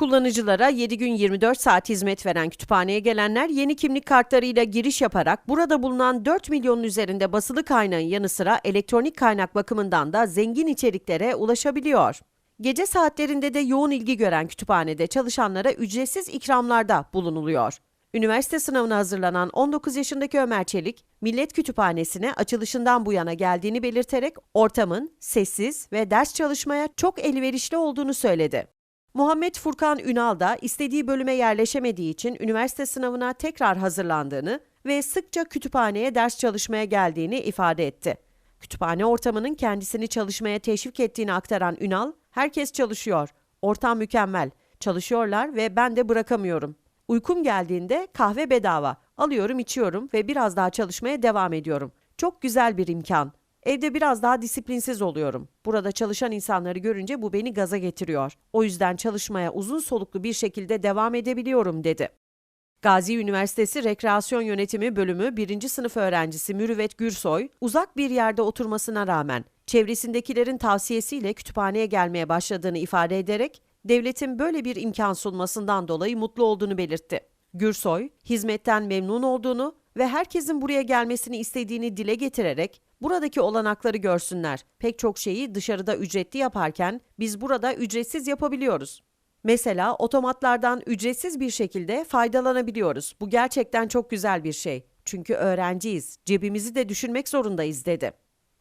Kullanıcılara 7 gün 24 saat hizmet veren kütüphaneye gelenler yeni kimlik kartlarıyla giriş yaparak burada bulunan 4 milyonun üzerinde basılı kaynağın yanı sıra elektronik kaynak bakımından da zengin içeriklere ulaşabiliyor. Gece saatlerinde de yoğun ilgi gören kütüphanede çalışanlara ücretsiz ikramlarda bulunuluyor. Üniversite sınavına hazırlanan 19 yaşındaki Ömer Çelik, Millet Kütüphanesi'ne açılışından bu yana geldiğini belirterek ortamın sessiz ve ders çalışmaya çok elverişli olduğunu söyledi. Muhammed Furkan Ünal da istediği bölüme yerleşemediği için üniversite sınavına tekrar hazırlandığını ve sıkça kütüphaneye ders çalışmaya geldiğini ifade etti. Kütüphane ortamının kendisini çalışmaya teşvik ettiğini aktaran Ünal, herkes çalışıyor, ortam mükemmel, çalışıyorlar ve ben de bırakamıyorum. Uykum geldiğinde kahve bedava, alıyorum içiyorum ve biraz daha çalışmaya devam ediyorum. Çok güzel bir imkan. Evde biraz daha disiplinsiz oluyorum. Burada çalışan insanları görünce bu beni gaza getiriyor. O yüzden çalışmaya uzun soluklu bir şekilde devam edebiliyorum dedi. Gazi Üniversitesi Rekreasyon Yönetimi Bölümü 1. sınıf öğrencisi Mürüvvet Gürsoy, uzak bir yerde oturmasına rağmen çevresindekilerin tavsiyesiyle kütüphaneye gelmeye başladığını ifade ederek, devletin böyle bir imkan sunmasından dolayı mutlu olduğunu belirtti. Gürsoy, hizmetten memnun olduğunu ve herkesin buraya gelmesini istediğini dile getirerek, buradaki olanakları görsünler. Pek çok şeyi dışarıda ücretli yaparken biz burada ücretsiz yapabiliyoruz. Mesela otomatlardan ücretsiz bir şekilde faydalanabiliyoruz. Bu gerçekten çok güzel bir şey. Çünkü öğrenciyiz, cebimizi de düşünmek zorundayız dedi.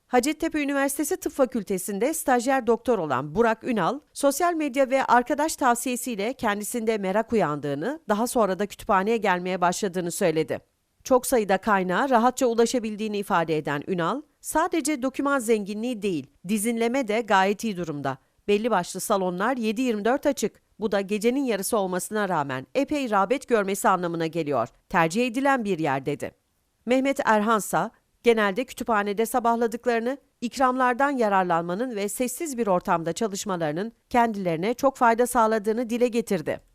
Hacettepe Üniversitesi Tıp Fakültesi'nde stajyer doktor olan Burak Ünal, sosyal medya ve arkadaş tavsiyesiyle kendisinde merak uyandığını, daha sonra da kütüphaneye gelmeye başladığını söyledi. Çok sayıda kaynağa rahatça ulaşabildiğini ifade eden Ünal, sadece doküman zenginliği değil, dizinleme de gayet iyi durumda. Belli başlı salonlar 7-24 açık. Bu da gecenin yarısı olmasına rağmen epey rağbet görmesi anlamına geliyor. Tercih edilen bir yer dedi. Mehmet Erhansa, genelde kütüphanede sabahladıklarını, ikramlardan yararlanmanın ve sessiz bir ortamda çalışmalarının kendilerine çok fayda sağladığını dile getirdi.